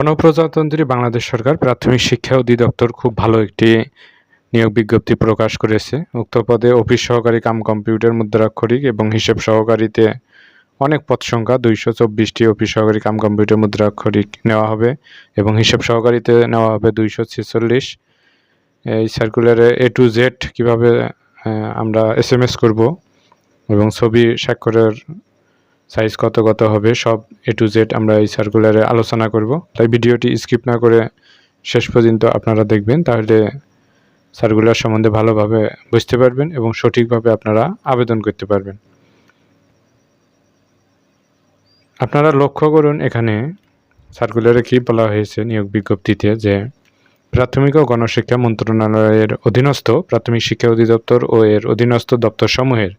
গণপ্রজাতন্ত্রী বাংলাদেশ সরকার প্রাথমিক শিক্ষা অধিদপ্তর খুব ভালো একটি নিয়োগ বিজ্ঞপ্তি প্রকাশ করেছে। উক্ত পদে অফিস সহকারী কাম কম্পিউটার মুদ্রাক্ষরিক এবং হিসেব সহকারীতে অনেক পদ সংখ্যা, দুইশো চব্বিশটি অফিস সহকারী কাম কম্পিউটার মুদ্রাক্ষরিক নেওয়া হবে এবং হিসাব সহকারীতে নেওয়া হবে দুইশো ছেচল্লিশ। এই সার্কুলারে এ টু জেড কীভাবে আমরা এস এম এস করব এবং ছবি স্বাক্ষরের সাইজ কত কত হবে, সব এ টু জেড আমরা এই সার্কুলারে আলোচনা করব। তাই ভিডিওটি স্কিপ না করে শেষ পর্যন্ত আপনারা দেখবেন, তাহলে সার্কুলার সম্বন্ধে ভালোভাবে বুঝতে পারবেন এবং সঠিকভাবে আপনারা আবেদন করতে পারবেন। আপনারা লক্ষ্য করুন, এখানে সার্কুলারে কি বলা হয়েছে নিয়োগ বিজ্ঞপ্তিতে যে প্রাথমিক ও গণশিক্ষা মন্ত্রণালয়ের অধীনস্থ, প্রাথমিক শিক্ষা অধিদপ্তর ও এর অধীনস্থ দপ্তরসমূহের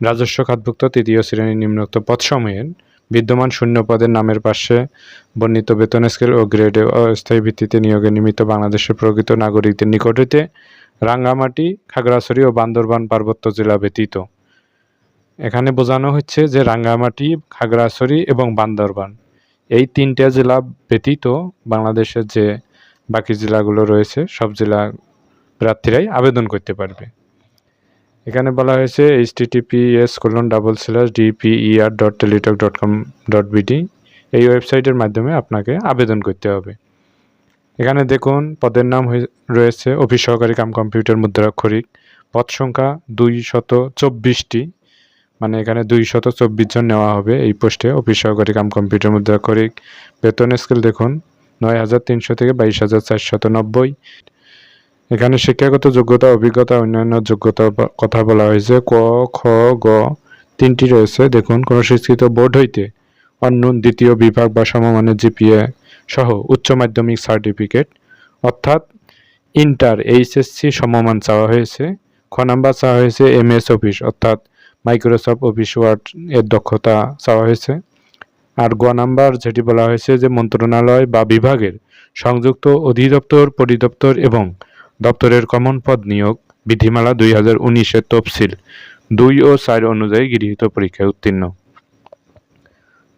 রাজস্ব খাতভুক্ত তৃতীয় শ্রেণির নিম্নোক্ত পদসমূহের বিদ্যমান শূন্য পদের নামের পাশে বর্ণিত বেতন স্কেল ও গ্রেডে অস্থায়ী ভিত্তিতে নিয়োগের নিমিত্ত বাংলাদেশের প্রকৃত নাগরিকদের নিকট হইতে রাঙ্গামাটি, খাগড়াছড়ি ও বান্দরবান পার্বত্য জেলা ব্যতীত। এখানে বোঝানো হচ্ছে যে রাঙ্গামাটি, খাগড়াছড়ি এবং বান্দরবান এই তিনটে জেলা ব্যতীত বাংলাদেশের যে বাকি জেলাগুলো রয়েছে, সব জেলা প্রার্থীরাই আবেদন করতে পারবে। এখানে বলা হয়েছে H TTPS colon double slash DPER dot Teletalk dot com dot BD এই ওয়েবসাইটের মাধ্যমে আপনাকে আবেদন করতে হবে। এখানে দেখুন, পদের নাম রয়েছে অফিস সহকারী কাম কম্পিউটার মুদ্রাক্ষরিক। পদ সংখ্যা দুই শত চব্বিশটি। মানে এখানে দুই শত চব্বিশ জন নেওয়া হবে এই পোস্টে অফিস সহকারী কাম কম্পিউটার মুদ্রাক্ষরিক। বেতন স্কেল দেখুন, নয় হাজার তিনশো থেকে বাইশ হাজার চারশত নব্বই। এখানে শিক্ষাগত যোগ্যতা, অভিজ্ঞতা, অন্যান্য যোগ্যতা কথা বলা হয়েছে। ক, খ, গ তিনটি রয়েছে। দেখুন, কোনো শিক্ষিত বোর্ড হইতে অন্য দ্বিতীয় বিভাগ বা সমমানের জিপিএ সহ উচ্চ মাধ্যমিক সার্টিফিকেট, অর্থাৎ ইন্টার, এইচএসসি সমমান চাওয়া হয়েছে। খ নাম্বার চাওয়া হয়েছে এম এস অফিস, অর্থাৎ মাইক্রোসফট অফিস ওয়ার্ড এর দক্ষতা চাওয়া হয়েছে। আর গ নাম্বার যেটি বলা হয়েছে যে মন্ত্রণালয় বা বিভাগের সংযুক্ত অধিদপ্তর, পরিদপ্তর এবং দপ্তরের কমন পদ নিয়োগ বিধিমালা দুই হাজার উনিশের তফসিল দুই ও চার অনুযায়ী গৃহীত পরীক্ষায় উত্তীর্ণ।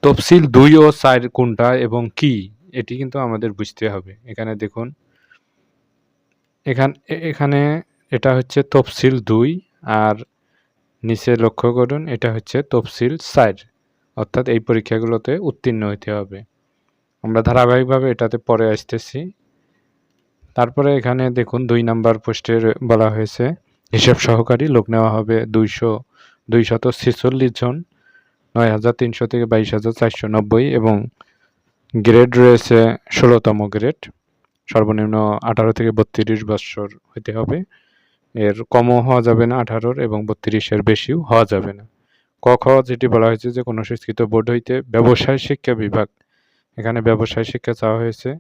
তফসিল দুই ও চার কোনটা এবং কি, এটি কিন্তু আমাদের বুঝতে হবে। এখানে দেখুন, এখান এখানে এটা হচ্ছে তফসিল দুই আর নিচে লক্ষ্য করুন, এটা হচ্ছে তফসিল চার। অর্থাৎ এই পরীক্ষাগুলোতে উত্তীর্ণ হইতে হবে। আমরা ধারাবাহিকভাবে এটাতে পরে আসতেছি। তারপরে এখানে দেখুন দুই নাম্বার পোস্টে বলা হয়েছে, হিসাব সহকারী, লোক নেওয়া হবে দুইশো, দুইশত ছেচল্লিশ জন, নয় হাজার তিনশো থেকে বাইশ হাজার চারশো নব্বই এবং গ্রেড রয়েছে ষোলোতম গ্রেড। সর্বনিম্ন আঠারো থেকে বত্রিশ বৎসর হইতে হবে। এর কমও হওয়া যাবে না আঠারোর এবং বত্রিশের বেশিও হওয়া যাবে না। ক, খ যেটি বলা হয়েছে যে কোনো শিক্ষিত বোর্ড হইতে ব্যবসায় শিক্ষা বিভাগ। এখানে ব্যবসায় শিক্ষা চাওয়া হয়েছে।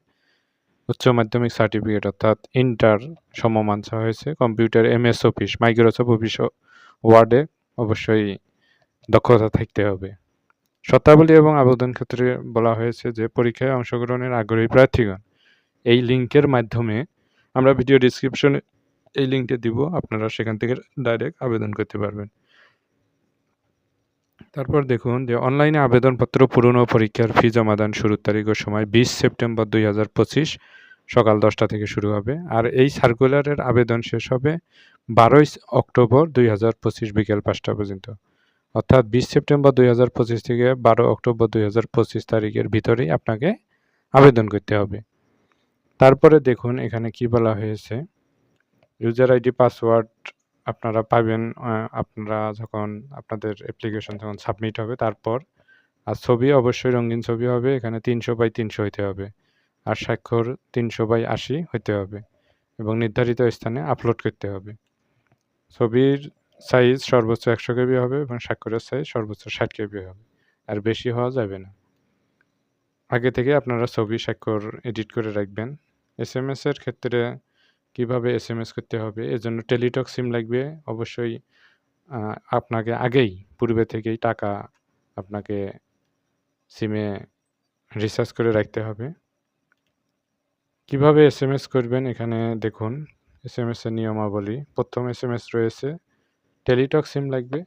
উচ্চ মাধ্যমিক সার্টিফিকেট অর্থাৎ ইন্টার সমমান হয়েছে। Computer M S office Microsoft office ওয়ার্ডে অবশ্যই দক্ষতা থাকতে হবে। শর্তাবলী এবং আবেদন ক্ষেত্রে বলা হয়েছে যে, পরীক্ষায় অংশগ্রহণের আগ্রহী প্রার্থীগণ, এই লিঙ্কের মাধ্যমে আমরা ভিডিও ডিসক্রিপশনে এই লিঙ্কটি দিব। আপনারা সেখান থেকে ডাইরেক্ট আবেদন করতে পারবেন। তারপর দেখুন যে অনলাইনে আবেদনপত্র পূরণ ও পরীক্ষার ফি জমাদান শুরুর তারিখ ও সময় বিশ সেপ্টেম্বর দুই হাজার পঁচিশ সকাল দশটা থেকে শুরু হবে। আর এই সার্কুলারের আবেদন শেষ হবে বারোই অক্টোবর দুই হাজার পঁচিশ বিকেল পাঁচটা পর্যন্ত। অর্থাৎ বিশ সেপ্টেম্বর দুই হাজার পঁচিশ থেকে বারো অক্টোবর দুই হাজার পঁচিশ তারিখের ভিতরেই আপনাকে আবেদন করতে হবে। তারপরে দেখুন এখানে কি বলা হয়েছে। ইউজার আইডি, পাসওয়ার্ড আপনারা পাবেন আপনারা যখন আপনাদের অ্যাপ্লিকেশন যখন সাবমিট হবে, তারপর আর ছবি অবশ্যই রঙিন ছবি হবে, এখানে তিনশো বাই তিনশো হইতে হবে। আর স্বাক্ষর তিনশো বাই আশি হইতে হবে এবং নির্ধারিত স্থানে আপলোড করতে হবে। ছবির সাইজ সর্বোচ্চ একশো কেবি হবে এবং স্বাক্ষরের সাইজ সর্বোচ্চ ষাট কেবি হবে। আর বেশি হওয়া যাবে না। আগে থেকে আপনারা ছবি স্বাক্ষর এডিট করে রাখবেন। এস এম এসের ক্ষেত্রে কীভাবে এস এম এস করতে হবে? এজন্য টেলিটক সিম লাগবে। অবশ্যই আপনাকে আগেই, পূর্বে থেকেই টাকা আপনাকে সিমে রিচার্জ করে রাখতে হবে। কীভাবে এস এম এস করবেন এখানে দেখুন এস এম এসের নিয়মাবলী। প্রথম এস এম এস রয়েছে টেলিটক সিম লাগবে।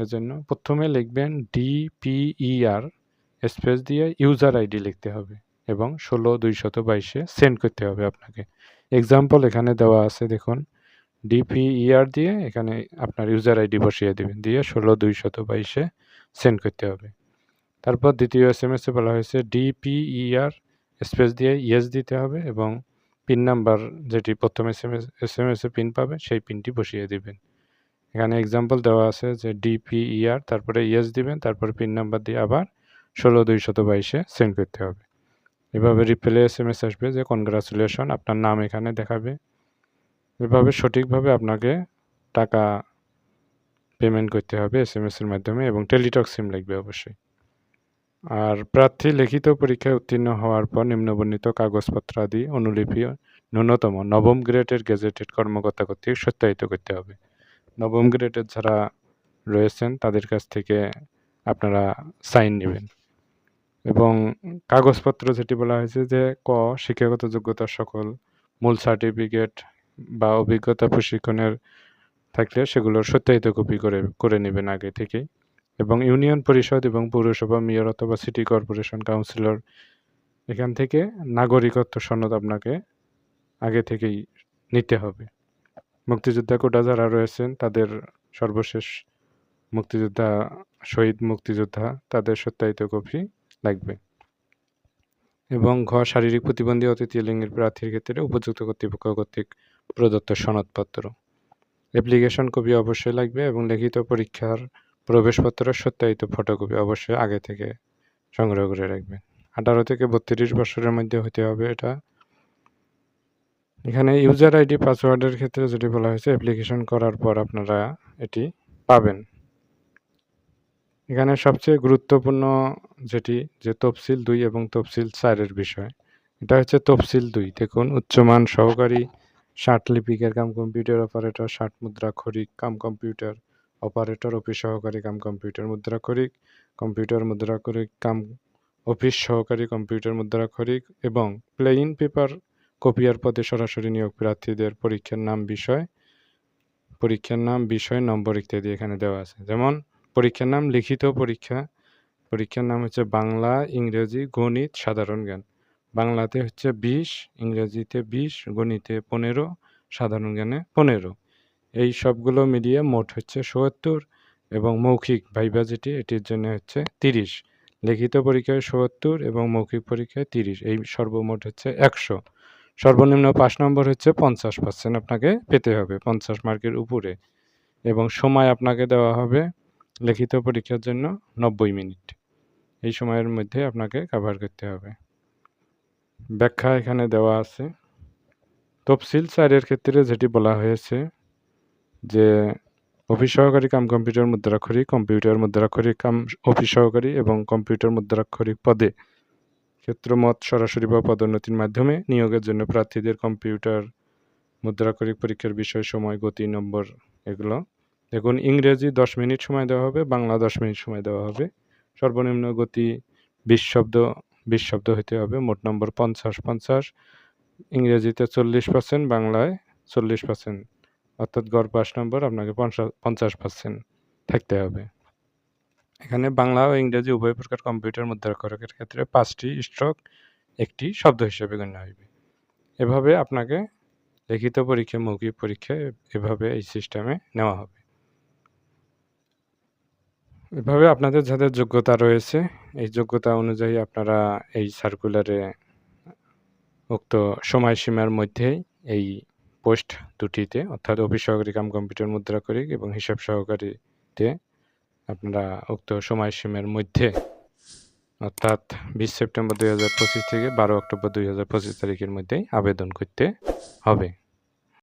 এর জন্য প্রথমে লিখবেন ডিপিইআর স্পেস দিয়ে ইউজার আইডি লিখতে হবে এবং ষোলো, দুইশত বাইশে সেন্ড করতে হবে আপনাকে। এক্সাম্পল এখানে দেওয়া আছে, দেখুন। ডিপিইআর দিয়ে এখানে আপনার ইউজার আইডি বসিয়ে দেবেন দিয়ে ষোলো দুইশত বাইশে সেন্ড করতে হবে। তারপর দ্বিতীয় এস এম এসে বলা হয়েছে ডিপিইআর স্পেস দিয়ে ইয়েস দিতে হবে এবং পিন নাম্বার যেটি প্রথম S M S S M এসে পিন পাবে, সেই পিনটি বসিয়ে দিবেন। এখানে এক্সাম্পল দেওয়া আছে যে ডিপিইআর তারপরে ইয়েস দিবেন, তারপরে পিন নাম্বার দিয়ে আবার ষোলো দুইশত বাইশে সেন্ড করতে হবে। এভাবে রিপ্লে এস এম এস আসবে, যে কনগ্রাচুলেশন আপনার নাম এখানে দেখাবে। এভাবে সঠিকভাবে আপনাকে টাকা পেমেন্ট করতে হবে এস এম এসের মাধ্যমে এবং টেলিটক সিম লাগবে অবশ্যই। আর প্রার্থী লিখিত পরীক্ষায় উত্তীর্ণ হওয়ার পর নিম্নবর্ণিত কাগজপত্র আদি অনুলিপি ন্যূনতম নবম গ্রেডের গেজেটেড কর্মকর্তা কর্তৃক সত্যায়িত করতে হবে। নবম গ্রেডের যারা রয়েছেন, তাদের কাছ থেকে আপনারা সাইন নেবেন। এবং কাগজপত্র যেটি বলা হয়েছে যে ক, শিক্ষাগত যোগ্যতার সকল মূল সার্টিফিকেট বা অভিজ্ঞতা প্রশিক্ষণের থাকলে সেগুলোর সত্যায়িত কপি করে করে নেবেন আগে থেকেই। এবং ইউনিয়ন পরিষদ এবং পৌরসভা, মেয়র অথবা সিটি কর্পোরেশন কাউন্সিলর এখান থেকে নাগরিকত্ব সনদ আপনাকে আগে থেকেই নিতে হবে। মুক্তিযোদ্ধা কোটা যারা রয়েছেন, তাদের সর্বশেষ মুক্তিযোদ্ধা, শহীদ মুক্তিযোদ্ধা, তাদের সত্যায়িত কপি লাগবে। এবং ঘ, শারীরিক প্রতিবন্ধী তৃতীয় লিঙ্গের প্রার্থীর ক্ষেত্রে উপযুক্ত কর্তৃপক্ষ কর্তৃক প্রদত্ত সনদপত্র। অ্যাপ্লিকেশন কপি অবশ্যই লাগবে এবং লিখিত পরীক্ষার প্রবেশপত্রের সত্যায়িত ফটোকপি অবশ্যই আগে থেকে সংগ্রহ করে রাখবেন। আঠারো থেকে বত্রিশ বছরের মধ্যে হতে হবে এটা। এখানে ইউজার আইডি, পাসওয়ার্ডের ক্ষেত্রে যেটি বলা হয়েছে, অ্যাপ্লিকেশন করার পর আপনারা এটি পাবেন। এখানে সবচেয়ে গুরুত্বপূর্ণ যেটি, যে তফসিল দুই এবং তফসিল চারের বিষয়। এটা হচ্ছে তফসিল দুই। দেখুন, উচ্চমান সহকারী ষাট লিপিকের কাম কম্পিউটার অপারেটর, ষাট মুদ্রাক্ষরিক কাম কম্পিউটার অপারেটর, অফিস সহকারী কাম কম্পিউটার মুদ্রাক্ষরিক কম্পিউটার মুদ্রাক্ষরিক কাম অফিস সহকারী কম্পিউটার মুদ্রা মুদ্রাক্ষরিক এবং প্লেইন পেপার কপিয়ার পদে সরাসরি নিয়োগ প্রার্থীদের পরীক্ষার নাম বিষয়, পরীক্ষার নাম বিষয়, নম্বর ইত্যাদি এখানে দেওয়া আছে। যেমন পরীক্ষার নাম, লিখিত পরীক্ষা। পরীক্ষার নাম হচ্ছে বাংলা, ইংরেজি, গণিত, সাধারণ জ্ঞান। বাংলাতে হচ্ছে বিশ, ইংরেজিতে বিশ, গণিতে পনেরো, সাধারণ জ্ঞানে পনেরো। এই সবগুলো মিলিয়ে মোট হচ্ছে সত্তর এবং মৌখিক, ভাইবা যেটি, এটির জন্য হচ্ছে তিরিশ। লিখিত পরীক্ষায় সত্তর এবং মৌখিক পরীক্ষায় তিরিশ, এই সর্বমোট হচ্ছে একশো। সর্বনিম্ন পাঁচ নম্বর হচ্ছে পঞ্চাশ পার্সেন্ট আপনাকে পেতে হবে, পঞ্চাশ মার্কের উপরে। এবং সময় আপনাকে দেওয়া হবে লিখিত পরীক্ষার জন্য নব্বই মিনিট। এই সময়ের মধ্যে আপনাকে কভার করতে হবে। ব্যাখ্যা এখানে দেওয়া আছে। তফসিল চারের ক্ষেত্রে যেটি বলা হয়েছে যে, অফিস সহকারী কাম কম্পিউটার মুদ্রাক্ষরিক কম্পিউটার মুদ্রাক্ষরিক কাম অফিস সহকারী এবং কম্পিউটার মুদ্রাক্ষরিক পদে ক্ষেত্রমত সরাসরি বা পদোন্নতির মাধ্যমে নিয়োগের জন্য প্রার্থীদের কম্পিউটার মুদ্রাক্ষরিক পরীক্ষার বিষয়, সময়, গতি, নম্বর এগুলো দেখুন, ইংরেজি দশ মিনিট সময় দেওয়া হবে, বাংলা দশ মিনিট সময় দেওয়া হবে। সর্বনিম্ন গতি বিশ শব্দ বিশ শব্দ হতে হবে, মোট নম্বর পঞ্চাশ পঞ্চাশ। ইংরেজিতে চল্লিশ পার্সেন্ট বাংলায় চল্লিশ পার্সেন্ট অর্থাৎ গড় পাঁচ নম্বর, আপনাকে পঞ্চাশ পঞ্চাশ পার্সেন্ট থাকতে হবে। এখানে বাংলা ও ইংরেজি উভয় প্রকার কম্পিউটার মুদ্রাক্ষরকের ক্ষেত্রে পাঁচটি স্ট্রোক একটি শব্দ হিসেবে গণ্য হইবে। এভাবে আপনাকে লিখিত পরীক্ষা, মৌখিক পরীক্ষা এভাবে এই সিস্টেমে নেওয়া হবে। এভাবে আপনাদের যাদের যোগ্যতা রয়েছে, এই যোগ্যতা অনুযায়ী আপনারা এই সার্কুলারে উক্ত সময়সীমার মধ্যেই এই পোস্ট দুটিতে, অর্থাৎ অফিস সহকারী কাম কম্পিউটার মুদ্রাক্ষরিক এবং হিসাব সহকারীতে আপনারা উক্ত সময়সীমার মধ্যে, অর্থাৎ বিশ সেপ্টেম্বর দুই হাজার পঁচিশ থেকে বারো অক্টোবর দুই হাজার পঁচিশ তারিখের মধ্যেই আবেদন করতে হবে।